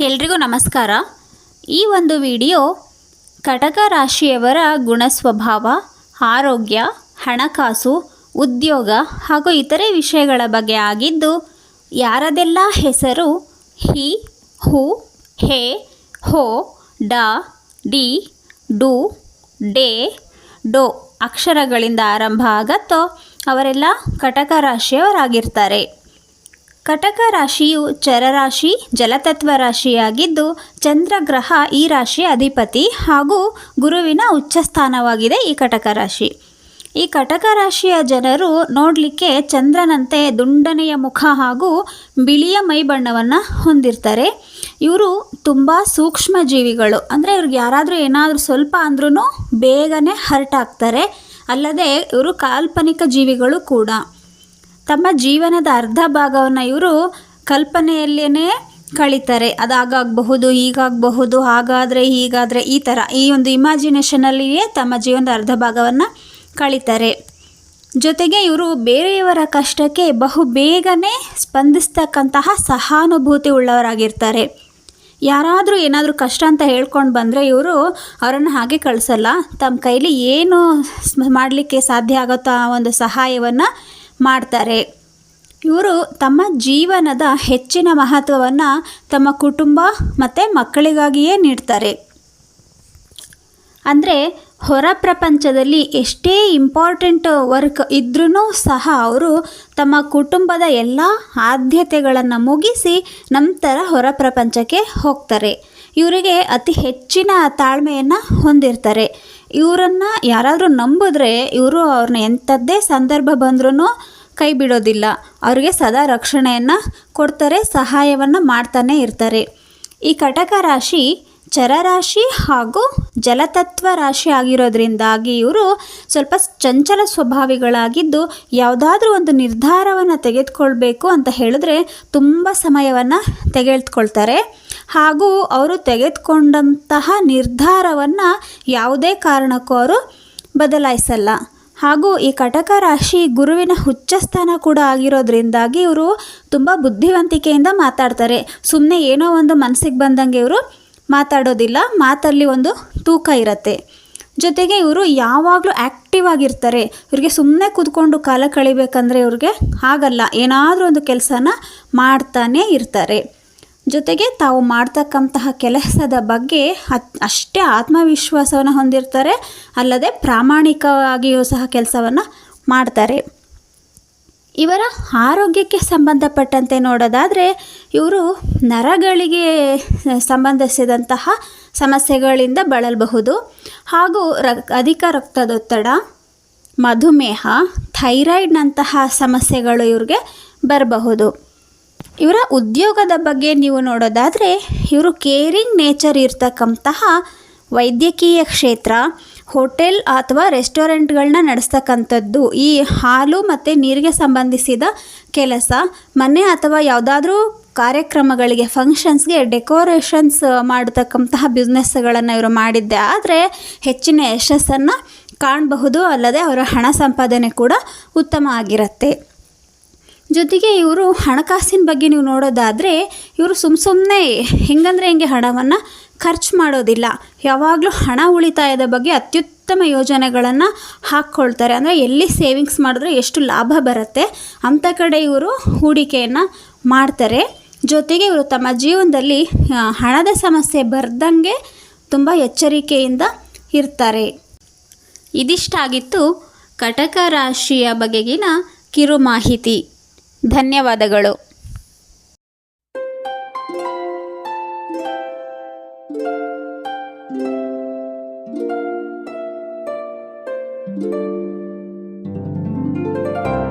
ಎಲ್ರಿಗೂ ನಮಸ್ಕಾರ. ಈ ಒಂದು ವಿಡಿಯೋ ಕಟಕ ರಾಶಿಯವರ ಗುಣಸ್ವಭಾವ, ಆರೋಗ್ಯ, ಹಣಕಾಸು, ಉದ್ಯೋಗ ಹಾಗೂ ಇತರೆ ವಿಷಯಗಳ ಬಗ್ಗೆ ಆಗಿದ್ದು, ಯಾರದೆಲ್ಲ ಹೆಸರು ಹಿ, ಹು, ಹೇ, ಹೋ, ಡ, ಡಿ, ಡು, ಡೇ, ಡೋ ಅಕ್ಷರಗಳಿಂದ ಆರಂಭ ಆಗತ್ತೋ ಅವರೆಲ್ಲ ಕಟಕ ರಾಶಿಯವರಾಗಿರ್ತಾರೆ. ಕಟಕ ರಾಶಿಯು ಚರರಾಶಿ ಜಲತತ್ವ ರಾಶಿಯಾಗಿದ್ದು ಚಂದ್ರಗ್ರಹ ಈ ರಾಶಿಯ ಅಧಿಪತಿ ಹಾಗೂ ಗುರುವಿನ ಉಚ್ಚ ಸ್ಥಾನವಾಗಿದೆ ಈ ಕಟಕ ರಾಶಿ. ಈ ಕಟಕ ರಾಶಿಯ ಜನರು ನೋಡಲಿಕ್ಕೆ ಚಂದ್ರನಂತೆ ದುಂಡನೆಯ ಮುಖ ಹಾಗೂ ಬಿಳಿಯ ಮೈ ಬಣ್ಣವನ್ನು ಹೊಂದಿರ್ತಾರೆ. ಇವರು ತುಂಬ ಸೂಕ್ಷ್ಮ ಜೀವಿಗಳು. ಅಂದರೆ ಇವ್ರಿಗೆ ಯಾರಾದರೂ ಏನಾದರೂ ಸ್ವಲ್ಪ ಅಂದ್ರೂ ಬೇಗನೆ ಹರ್ಟ್ ಆಗ್ತಾರೆ. ಅಲ್ಲದೆ ಇವರು ಕಾಲ್ಪನಿಕ ಜೀವಿಗಳು ಕೂಡ. ತಮ್ಮ ಜೀವನದ ಅರ್ಧ ಭಾಗವನ್ನು ಇವರು ಕಲ್ಪನೆಯಲ್ಲೇ ಕಳೀತಾರೆ. ಅದಾಗಬಹುದು ಹೀಗಾಗಬಹುದು ಹಾಗಾದರೆ, ಹೀಗಾದರೆ ಈ ಥರ ಈ ಒಂದು ಇಮ್ಯಾಜಿನೇಷನಲ್ಲಿಯೇ ತಮ್ಮ ಜೀವನದ ಅರ್ಧ ಭಾಗವನ್ನು ಕಳೀತಾರೆ. ಜೊತೆಗೆ ಇವರು ಬೇರೆಯವರ ಕಷ್ಟಕ್ಕೆ ಬಹು ಬೇಗನೆ ಸ್ಪಂದಿಸ್ತಕ್ಕಂತಹ ಸಹಾನುಭೂತಿ ಉಳ್ಳವರಾಗಿರ್ತಾರೆ. ಯಾರಾದರೂ ಏನಾದರೂ ಕಷ್ಟ ಅಂತ ಹೇಳ್ಕೊಂಡು ಬಂದರೆ ಇವರು ಅವರನ್ನು ಹಾಗೆ ಕಳಿಸಲ್ಲ. ತಮ್ಮ ಕೈಲಿ ಏನು ಮಾಡಲಿಕ್ಕೆ ಸಾಧ್ಯ ಆಗುತ್ತೋ ಆ ಒಂದು ಸಹಾಯವನ್ನು ಮಾಡ್ತಾರೆ. ಇವರು ತಮ್ಮ ಜೀವನದ ಹೆಚ್ಚಿನ ಮಹತ್ವವನ್ನು ತಮ್ಮ ಕುಟುಂಬ ಮತ್ತು ಮಕ್ಕಳಿಗಾಗಿಯೇ ನೀಡ್ತಾರೆ. ಅಂದರೆ ಹೊರ ಪ್ರಪಂಚದಲ್ಲಿ ಎಷ್ಟೇ ಇಂಪಾರ್ಟೆಂಟ್ ವರ್ಕ್ ಇದ್ರೂ ಸಹ ಅವರು ತಮ್ಮ ಕುಟುಂಬದ ಎಲ್ಲ ಆದ್ಯತೆಗಳನ್ನು ಮುಗಿಸಿ ನಂತರ ಹೊರ ಪ್ರಪಂಚಕ್ಕೆ ಹೋಗ್ತಾರೆ. ಇವರಿಗೆ ಅತಿ ಹೆಚ್ಚಿನ ತಾಳ್ಮೆಯನ್ನು ಹೊಂದಿರ್ತಾರೆ. ಇವರನ್ನು ಯಾರಾದರೂ ನಂಬಿದ್ರೆ ಇವರು ಅವ್ರನ್ನ ಎಂಥದ್ದೇ ಸಂದರ್ಭ ಬಂದ್ರೂ ಕೈ ಬಿಡೋದಿಲ್ಲ. ಅವರಿಗೆ ಸದಾ ರಕ್ಷಣೆಯನ್ನು ಕೊಡ್ತಾರೆ, ಸಹಾಯವನ್ನು ಮಾಡ್ತಾನೆ ಇರ್ತಾರೆ. ಈ ಕಟಕ ರಾಶಿ ಚರರಾಶಿ ಹಾಗೂ ಜಲತತ್ವ ರಾಶಿ ಆಗಿರೋದ್ರಿಂದಾಗಿ ಇವರು ಸ್ವಲ್ಪ ಚಂಚಲ ಸ್ವಭಾವಿಗಳಾಗಿದ್ದು ಯಾವುದಾದ್ರೂ ಒಂದು ನಿರ್ಧಾರವನ್ನು ತೆಗೆದುಕೊಳ್ಬೇಕು ಅಂತ ಹೇಳಿದ್ರೆ ತುಂಬ ಸಮಯವನ್ನು ತೆಗೆದುಕೊಳ್ತಾರೆ. ಹಾಗೂ ಅವರು ತೆಗೆದುಕೊಂಡಂತಹ ನಿರ್ಧಾರವನ್ನು ಯಾವುದೇ ಕಾರಣಕ್ಕೂ ಅವರು ಬದಲಾಯಿಸಲ್ಲ. ಹಾಗೂ ಈ ಕಟಕ ರಾಶಿ ಗುರುವಿನ ಹುಚ್ಚಸ್ಥಾನ ಕೂಡ ಆಗಿರೋದ್ರಿಂದಾಗಿ ಇವರು ತುಂಬ ಬುದ್ಧಿವಂತಿಕೆಯಿಂದ ಮಾತಾಡ್ತಾರೆ. ಸುಮ್ಮನೆ ಏನೋ ಒಂದು ಮನಸ್ಸಿಗೆ ಬಂದಂಗೆ ಇವರು ಮಾತಾಡೋದಿಲ್ಲ, ಮಾತಲ್ಲಿ ಒಂದು ತೂಕ ಇರುತ್ತೆ. ಜೊತೆಗೆ ಇವರು ಯಾವಾಗಲೂ ಆ್ಯಕ್ಟಿವ್ ಆಗಿರ್ತಾರೆ. ಇವ್ರಿಗೆ ಸುಮ್ಮನೆ ಕೂತ್ಕೊಂಡು ಕಾಲ ಕಳಿಬೇಕಂದ್ರೆ ಇವ್ರಿಗೆ ಆಗಲ್ಲ. ಏನಾದರೂ ಒಂದು ಕೆಲಸನ ಮಾಡ್ತಾನೇ ಇರ್ತಾರೆ. ಜೊತೆಗೆ ತಾವು ಮಾಡ್ತಕ್ಕಂತಹ ಕೆಲಸದ ಬಗ್ಗೆ ಅಷ್ಟೇ ಆತ್ಮವಿಶ್ವಾಸವನ್ನು ಹೊಂದಿರ್ತಾರೆ. ಅಲ್ಲದೆ ಪ್ರಾಮಾಣಿಕವಾಗಿಯೂ ಸಹ ಕೆಲಸವನ್ನು ಮಾಡ್ತಾರೆ. ಇವರ ಆರೋಗ್ಯಕ್ಕೆ ಸಂಬಂಧಪಟ್ಟಂತೆ ನೋಡೋದಾದರೆ ಇವರು ನರಗಳಿಗೆ ಸಂಬಂಧಿಸಿದಂತಹ ಸಮಸ್ಯೆಗಳಿಂದ ಬಳಲಬಹುದು. ಹಾಗೂ ರ ಅಧಿಕ ರಕ್ತದೊತ್ತಡ, ಮಧುಮೇಹ, ಥೈರಾಯ್ಡ್ನಂತಹ ಸಮಸ್ಯೆಗಳು ಇವ್ರಿಗೆ ಬರಬಹುದು. ಇವರ ಉದ್ಯೋಗದ ಬಗ್ಗೆ ನೀವು ನೋಡೋದಾದರೆ ಇವರು ಕೇರಿಂಗ್ ನೇಚರ್ ಇರ್ತಕ್ಕಂತಹ ವೈದ್ಯಕೀಯ ಕ್ಷೇತ್ರ ಹೋಟೆಲ್ ಅಥವಾ ರೆಸ್ಟೋರೆಂಟ್ಗಳನ್ನ ನಡೆಸ್ತಕ್ಕಂಥದ್ದು, ಈ ಹಾಲು ಮತ್ತು ನೀರಿಗೆ ಸಂಬಂಧಿಸಿದ ಕೆಲಸ, ಮನೆ ಅಥವಾ ಯಾವುದಾದ್ರೂ ಕಾರ್ಯಕ್ರಮಗಳಿಗೆ ಫಂಕ್ಷನ್ಸ್ಗೆ ಡೆಕೋರೇಷನ್ಸ್ ಮಾಡತಕ್ಕಂತಹ ಬಿಸ್ನೆಸ್ಗಳನ್ನು ಇವರು ಮಾಡಿದ್ದೆ. ಆದರೆ ಹೆಚ್ಚಿನ ಯಶಸ್ಸನ್ನು ಕಾಣಬಹುದು, ಅಲ್ಲದೆ ಅವರ ಹಣ ಸಂಪಾದನೆ ಕೂಡ ಉತ್ತಮ ಆಗಿರುತ್ತೆ. ಜೊತೆಗೆ ಇವರು ಹಣಕಾಸಿನ ಬಗ್ಗೆ ನೀವು ನೋಡೋದಾದರೆ ಇವರು ಸುಮ್ಮ ಸುಮ್ಮನೆ ಹೆಂಗಂದ್ರೆ ಹೆಂಗೆ ಹಣವನ್ನು ಖರ್ಚು ಮಾಡೋದಿಲ್ಲ. ಯಾವಾಗಲೂ ಹಣ ಉಳಿತಾಯದ ಬಗ್ಗೆ ಅತ್ಯುತ್ತಮ ಯೋಜನೆಗಳನ್ನು ಹಾಕ್ಕೊಳ್ತಾರೆ. ಅಂದರೆ ಎಲ್ಲಿ ಸೇವಿಂಗ್ಸ್ ಮಾಡಿದ್ರೆ ಎಷ್ಟು ಲಾಭ ಬರುತ್ತೆ ಅಂಥ ಕಡೆ ಇವರು ಹೂಡಿಕೆಯನ್ನು ಮಾಡ್ತಾರೆ. ಜೊತೆಗೆ ಇವರು ತಮ್ಮ ಜೀವನದಲ್ಲಿ ಹಣದ ಸಮಸ್ಯೆ ಬರ್ದಂಗೆ ತುಂಬ ಎಚ್ಚರಿಕೆಯಿಂದ ಇರ್ತಾರೆ. ಇದಿಷ್ಟಾಗಿತ್ತು ಕಟಕ ರಾಶಿಯ ಬಗೆಗಿನ ಕಿರು ಮಾಹಿತಿ ಧನ್ಯವಾದಗಳು thank you